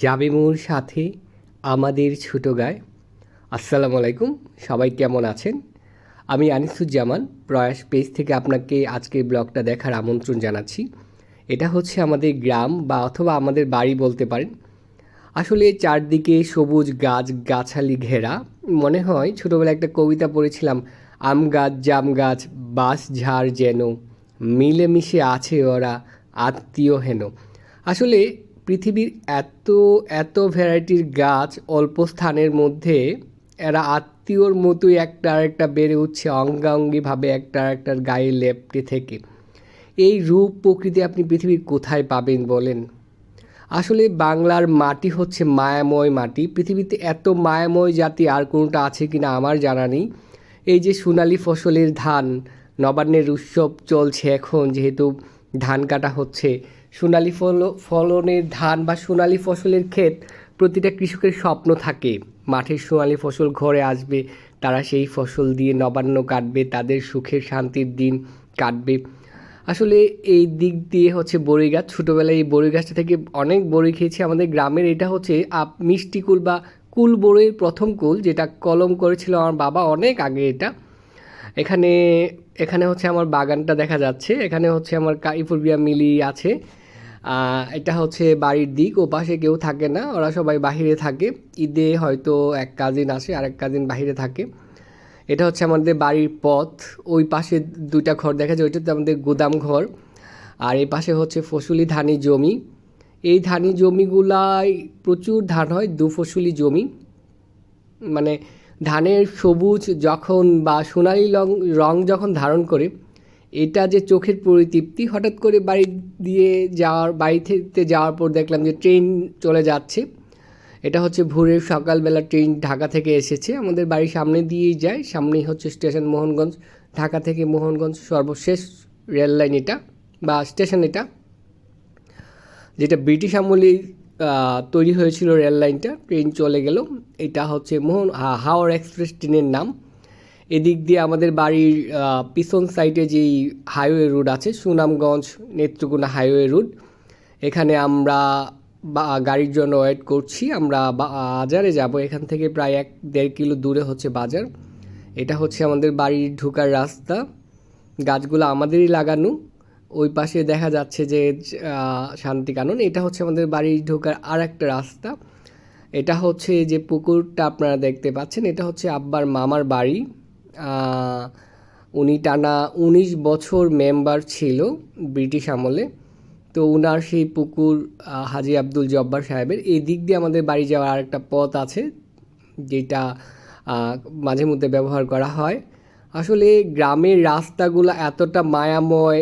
জাবিমুর সাথে আমাদের ছোট গায় আসসালামু আলাইকুম, সবাই কেমন আছেন? আমি আনিসুজ্জামান, প্রয়াস পেজ থেকে আপনাকে আজকের ব্লগটা দেখার আমন্ত্রণ জানাচ্ছি। এটা হচ্ছে আমাদের গ্রাম বা অথবা আমাদের বাড়ি বলতে পারেন। আসলে চারদিকে সবুজ গাছ, গাছালি ঘেরা। মনে হয় ছোটোবেলায় একটা কবিতা পড়েছিলাম, আম গাছ, জাম গাছ বাস ঝাড় যেন। মিলেমিশে আছে ওরা, আত্মীয় হেন। আসলে পৃথিবীর এত এত ভ্যারাইটির গাছ অল্প স্থানের মধ্যে এরা আত্মীয়র মতোই একটা আরেকটা বেড়ে উঠছে, অঙ্গাঙ্গিভাবে একটা আরেকটার গায়ে লেপটে থেকে। এই রূপ প্রকৃতি আপনি পৃথিবীর কোথায় পাবেন বলেন? আসলে বাংলার মাটি হচ্ছে মায়াময় মাটি। পৃথিবীতে এত মায়াময় জাতি আর কোনোটা আছে কিনা আমার জানা নেই। এই যে সোনালি ফসলের ধান, নবান্নের উৎসব চলছে এখন, যেহেতু ধান কাটা হচ্ছে সোনালি ফল ফলনের ধান বা সোনালি ফসলের ক্ষেত প্রতিটা কৃষকের স্বপ্ন থাকে। মাঠের সোনালি ফসল ঘরে আসবে, তারা সেই ফসল দিয়ে নবান্ন কাটবে, তাদের সুখের শান্তির দিন কাটবে। আসলে এই দিক দিয়ে হচ্ছে বড়ই গাছ। ছোটোবেলায় এই বড়ই গাছটা থেকে অনেক বড়ি খেয়েছি। আমাদের গ্রামের এটা হচ্ছে আপ মিষ্টি কুল বা কুল বড়ির প্রথম কুল, যেটা কলম করেছিল আমার বাবা অনেক আগে এটা। এখানে এখানে হচ্ছে আমার বাগানটা দেখা যাচ্ছে। এখানে হচ্ছে আমার কাইফুরবিয়া মিলি আছে। এটা হচ্ছে বাড়ির দিক ও পাশে কেউ থাকে না, ওরা সবাই বাহিরে থাকে। ঈদে হয়তো এক কাজিন আসে আর এক কাজিন বাহিরে থাকে। এটা হচ্ছে আমাদের বাড়ির পথ। ওই পাশে দুইটা ঘর দেখা যায়, ওইটাতে আমাদের গুদাম ঘর। আর এই পাশে হচ্ছে ফসলি ধানি জমি। এই ধানি জমিগুলায় প্রচুর ধান হয়, দু ফসলি জমি। মানে ধানের সবুজ যখন বা সোনালি রং যখন ধারণ করে এটা যে চোখের পরিতৃপ্তি, হঠাৎ করে বাড়ি দিয়ে যাওয়ার বাড়ি থেকে যাওয়ার পর দেখলাম যে ট্রেন চলে যাচ্ছে। এটা হচ্ছে ভোরের সকালবেলা ট্রেন ঢাকা থেকে এসেছে। আমাদের বাড়ির সামনে দিয়েই যায়। সামনেই হচ্ছে স্টেশন মোহনগঞ্জ, ঢাকা থেকে মোহনগঞ্জ সর্বশেষ রেল লাইন এটা, বা স্টেশন এটা। যেটা ব্রিটিশ আমলে তৈরি হয়েছিল রেল লাইনটা, ট্রেন চলে গেল। এটা হচ্ছে মোহন হাওড় এক্সপ্রেস ট্রেনের নাম। এদিক দিয়ে আমাদের বাড়ির পিছন সাইডে যেই হাইওয়ে রোড আছে, সুনামগঞ্জ নেত্রকোনা হাইওয়ে রোড এখানে আমরা গাড়ির জন্য ওয়েট করছি। আমরা বাজারে যাব। এখান থেকে প্রায় এক, দেড় কিলো দূরে হচ্ছে বাজার। এটা হচ্ছে আমাদের বাড়ির ঢোকার রাস্তা। গাছগুলো আমাদেরই লাগানো। ওই পাশে দেখা যাচ্ছে যে শান্তিকানন। এটা হচ্ছে আমাদের বাড়ির ঢোকার আর একটা রাস্তা। এটা হচ্ছে যে পুকুরটা আপনারা দেখতে পাচ্ছেন, এটা হচ্ছে আব্বার মামার বাড়ি। উনি টানা উনিশ বছর মেম্বার ছিল ব্রিটিশ আমলে। তো উনার সেই পুকুর হাজি আব্দুল জব্বার সাহেবের এই দিক দিয়ে আমাদের বাড়ি যাওয়ার আরেকটা পথ আছে, যেটা মাঝে মধ্যে ব্যবহার করা হয়। আসলে গ্রামের রাস্তাগুলো এতটা মায়াময়